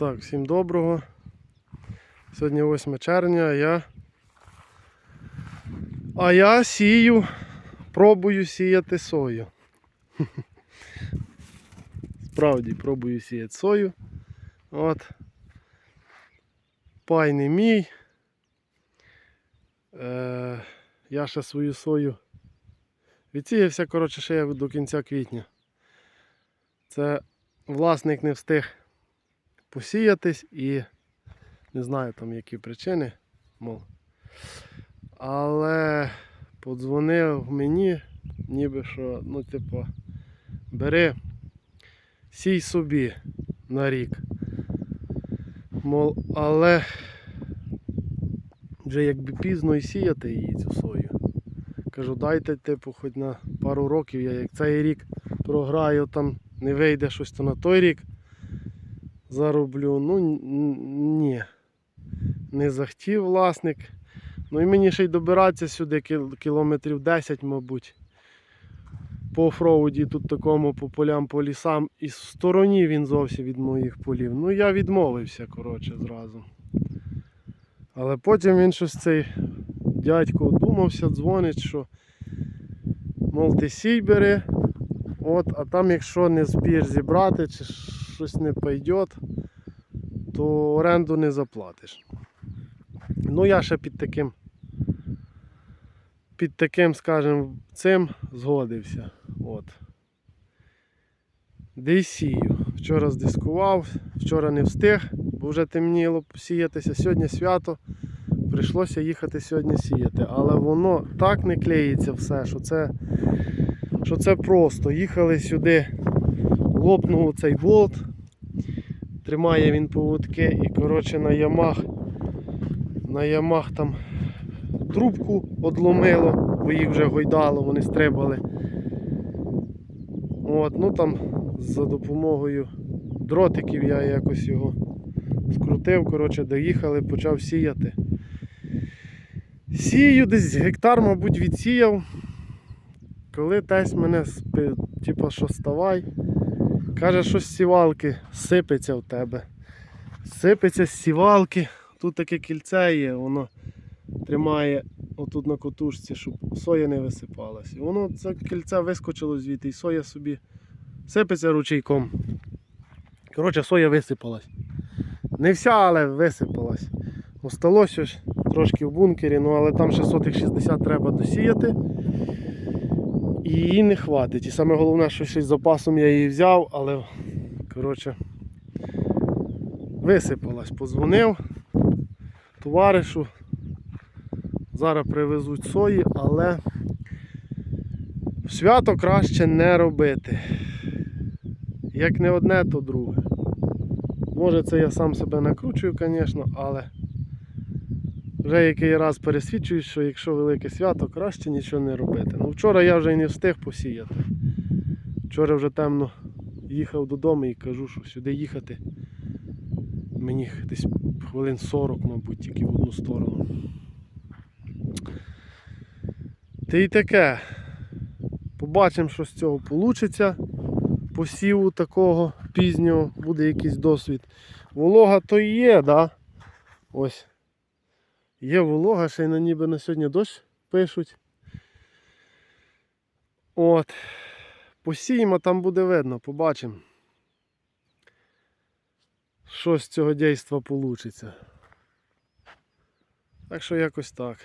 Так, всім доброго. Сьогодні 8 червня, а я. А я сію, пробую сіяти сою. Справді пробую сіяти сою. От. Пай не мій. Е, я ще свою сою відсіявся, коротше, ще я до кінця квітня. Це власник не встиг посіятись і не знаю там які причини, мов. Але подзвонив мені, ніби що, ну, типу, бери, сій собі на рік. Мол, але вже якби пізно і сіяти її цю сою. Кажу, дайте, типу, хоч на пару років, я як цей рік програю, там не вийде щось, то на той рік зароблю. Ну ні. Не захотів власник. Ну і мені ще й добиратися сюди кілометрів 10, мабуть. По офроуді тут такому по полям, по лісам. І в стороні він зовсім від моїх полів. Ну я відмовився, коротше, зразу. Але потім він щось цей дядько одумався, дзвонить, що мов ти сій бери, от, а там якщо не збір зібрати чи щось не пойде, то оренду не заплатиш. Ну я ще під таким, під таким, скажімо, цим згодився. От. Де й сію. Вчора здискував, вчора не встиг, бо вже темніло сіятися. Сьогодні свято. Прийшлося їхати сьогодні сіяти. Але воно так не клеїться все, що це, що це просто. Їхали сюди, лопнув цей болт, тримає він поводки і коротше на ямах, на ямах там трубку одломило, бо їх вже гойдало, вони стрибали. От, ну там за допомогою дротиків я якось його скрутив, коротше, доїхали, почав сіяти. Сію десь гектар, мабуть, відсіяв. Коли тесь мене типу, що ставай, каже, що з сівалки сипеться в тебе. Сипеться з сівалки. Тут таке кільце є, воно тримає отут на котушці, щоб соя не висипалась. Воно це кільце вискочило звідти, і соя собі сипеться ручейком. Коротше, соя висипалась. Не вся, але висипалась. Осталося ж трошки в бункері, ну але там ще сотих 60 треба досіяти. Її не хватить. І саме головне, що ще з запасом я її взяв, але коротше висипалась. Позвонив товаришу. Зараз привезуть сої, але свято краще не робити. Як не одне, то друге. Може це я сам себе накручую, звісно, але вже який раз пересвідчуюсь, що якщо велике свято, краще нічого не робити. Ну вчора я вже й не встиг посіяти. Вчора вже темно їхав додому і кажу, що сюди їхати мені десь хвилин 40, мабуть, тільки в одну сторону. Та й таке. Побачимо, що з цього вийде. Посіву такого пізнього буде якийсь досвід. Волога то і є, да? Ось. Є волога, ще й на ніби на сьогодні дощ пишуть. От. Посіємо, там буде видно, побачимо. Що з цього дійства вийде. Так що якось так.